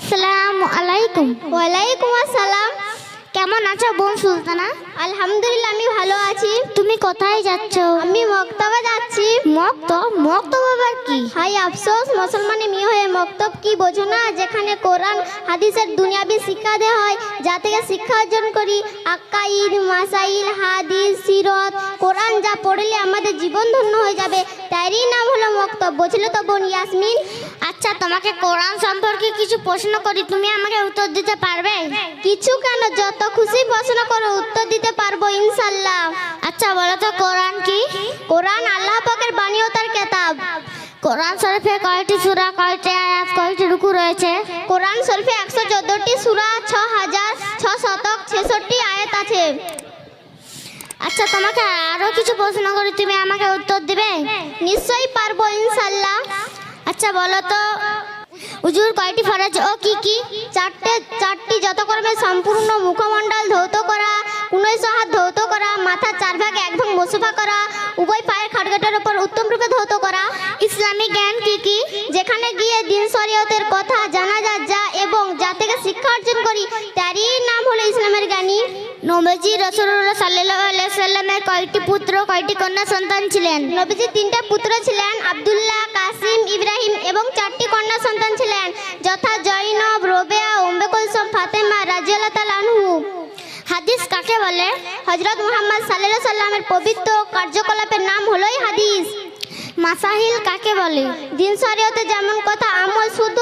আসসালামু আলাইকুম। ওয়ালাইকুম আসসালাম। কেমন আছো বোন সুলতানা? আলহামদুলিল্লাহ আমি ভালো আছি। তুমি কোথায় যাচ্ছ? আমি মক্তবে যাচ্ছি। মক্ত? মক্তব আবার কি? হাই আফসোস মুসলমানে মেয়ে হয়ে মক্তব কি বোঝো না? যেখানে কোরআন হাদিসের দুনিয়াবি শিক্ষা দেওয়া হয় যা থেকে শিক্ষা অর্জন করি। আক্কাইদ মাসাইল হাদিস সিরত কোরআন যা পড়লে আমাদের জীবন ধন্য হয়ে যাবে। তারই নাম হলো মক্তব। বুঝলে তো বোন ইয়াসমিন? আচ্ছা তোমাকে কোরআন সম্পর্কে কিছু প্রশ্ন করি। তুমি আমাকে উত্তর দিতে পারবে? কিছু কেন? যত খুশি প্রশ্ন করো উত্তর দিতে পারব ইনশাল্লাহ। আচ্ছা বলো তো, কোরআন কি? কোরআন আল্লাহ পাকের বাণী ও তার কেতাব। কোরআন শরীফে কয়টি সূরা, কয়টি আয়াত, কয়টি রুকু রয়েছে? কোরআন শরীফে একশো চোদ্দটি সুরা ছ হাজার ছ শতক ছেষট্টি আয়াত আছে। আচ্ছা তোমাকে আরও কিছু প্রশ্ন করি, তুমি আমাকে উত্তর দিবে? নিশ্চয়ই পারব ইনশাল্লাহ আচ্ছা বলো তো উজুর কয়টি ফরজ ও কি কি? চারটে মোসফা করা, উভয় পায়ের খাটগেটের উপর উত্তম রূপে ধৌত করা। ইসলামিক জ্ঞান কি কি? যেখানে গিয়ে দিন শরীয়তের কথা জানা যা যা এবং যা থেকে শিক্ষা অর্জন করি, তারই নাম হলো ইসলামের জ্ঞানী। নবজি রসুল্লাহ সাল্লাহ সাল্লামের কয়েকটি পুত্র কয়টি কন্যা, সন্তান ছিলেন। নবীজির তিনটা পুত্র ছিলেন, আব্দুল্লাহ, কাসিম, ইব্রাহিম এবং চারটি কন্যা, সন্তান ছিলেন। যথা জৈনব রোবেয়া কুলসুম ফাতেমা তালানহু হাদিস কাকে বলে? হজরত মুহাম্মদ সাল্লাল্লাহু সাল্লামের পবিত্র কার্যকলাপের নাম হলোই হাদিস। মাসাহিল কাকে বলে? দিন শরীয়তে যেমন কথা আমল শুদ্ধ,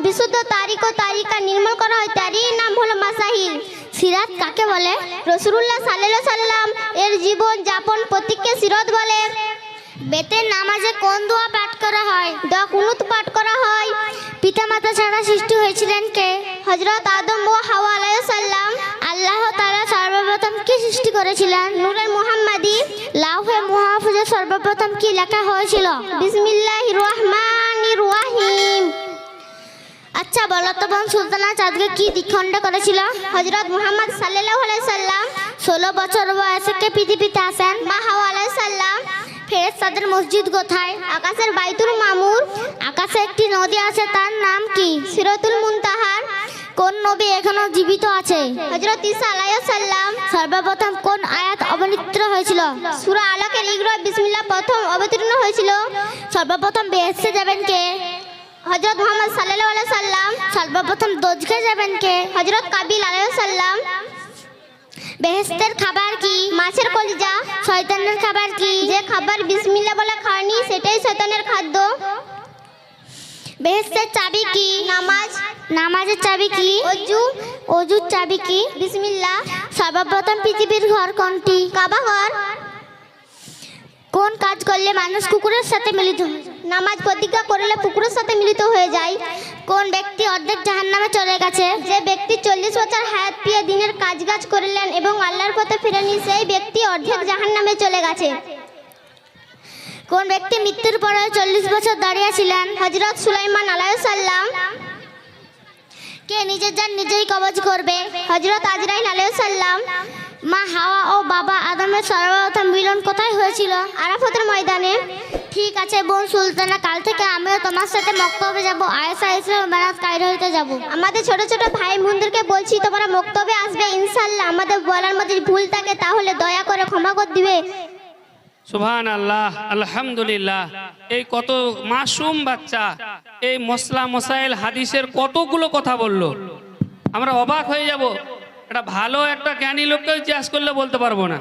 বিশুদ্ধ তারিখ ও তারিকা নির্মল করা হয়, তারই নাম হলো মাসাহিল। সিরাত কাকে বলে? রসুল্লাহ সাল্লাল্লাহু সাল্লাম এর জীবন যাপন প্রতীককে সিরত বলে। বেতের নামাজে কোন দোয়া পাঠ করা হয়? দ কুনুত পাঠ করা হয়? পিতামাতা ছাড়া সৃষ্টি হয়েছিলেন কে? হজরত আদম ও হাওয়া আলাইহিস করেছিলেন। নূরের মুহাম্মাদি লাউহে মুহাফিজে সর্বপ্রথম কি লেখা হয়েছিল? বিসমিল্লাহির রহমানির রহিম। আচ্ছা বলো তো বোন, সুলতানা চাঁদকে কি দ্বিখণ্ড করেছিল? হজরত মুহাম্মদ সাল্লাল্লাহু আলাইহি সাল্লাম ষোলো বছর বয়সে কে পৃথিবীতে আসেন? মা হাওয়া আলাইহিস সাল্লাম ফেরেশতাদের মসজিদ কোথায়? আকাশের বাইতুল মামুর আকাশে একটি নদী আছে, তার নাম কি? সিরাতুল মুনতাহার কোন নবী এখনও জীবিত আছে? হজরত ঈসা আলাইহিস সাল্লাম সর্বপ্রথম কোন আয়াত অবনীত হয়েছিল? সূরা আলাকের ইকরা বিসমিল্লাহ, প্রথম অবতীর্ণ হয়েছিল। সর্বপ্রথম বেহেশতে যাবেন কে? হযরত মুহাম্মদ সাল্লাল্লাহু আলাইহি সাল্লাম। সর্বপ্রথম দোজকে যাবেন কে? হযরত কাবিল আলাইহিস সাল্লাম বেহেস্তের খাবার কি? মাছের কলিজা। শয়তানের খাবার কি? যে খাবার বিসমিল্লাহ বলে খাওয়ানি সেটাই শয়তানের খাদ্য। বেহেস্তের চাবি কি? নামাজ। নামাজের চাবি কি? অজু। অজুর চাবি কি? বিসমিল্লাহ। সর্বপ্রথম পৃথিবীর ঘর কোনটি? কাবা ঘর। কোন কাজ করলে মানুষ কুকুরের সাথে মিলিত হয়? নামাজ প্রতিজ্ঞা করলে পুকুরের সাথে মিলিত হয়ে যায়। কোন ব্যক্তি অর্ধেক জাহান্নামে চলে গেছে? যে ব্যক্তি চল্লিশ বছর হায়াত পেয়ে দিনের কাজ কাজ করলেন এবং আল্লাহর পথে ফিরেনি সেই ব্যক্তি অর্ধেক জাহান নামে চলে গেছে। কোন ব্যক্তি মৃত্যুর পরে চল্লিশ বছর দাঁড়িয়ে ছিলেন? হজরত সুলাইমান আলাইসাল্লাম কে নিজের যান নিজেই কবজ করবে? হজরত আজরাইল আলাইসাল্লাম মা হাওয়া ও বাবা আদমের সর্বপ্রথম মিলন কোথায় হয়েছিল? আরাফতের ময়দানে। ঠিক আছে বোন সুলতানা, কাল থেকে আমিও তোমার সাথে মক্তবে যাব। আয়েসা ইসলাম বারাত কায়রো হইতে যাব। আমাদের ছোট ছোট ভাই বোনদেরকে বলছি, তোমরা মক্তবে আসবে ইনশাল্লাহ আমাদের বলার মধ্যে ভুল থাকে, তাহলে দয়া করে ক্ষমা করে দিবে। সুবহান আল্লাহ আলহামদুলিল্লাহ। এই কত মাসুম বাচ্চা, এই মশলা মশাইল হাদিসের কতগুলো কথা বলল। আমরা অবাক হয়ে যাব। এটা ভালো একটা জ্ঞানী লোককে জিজ্ঞাসা করলে বলতে পারব না।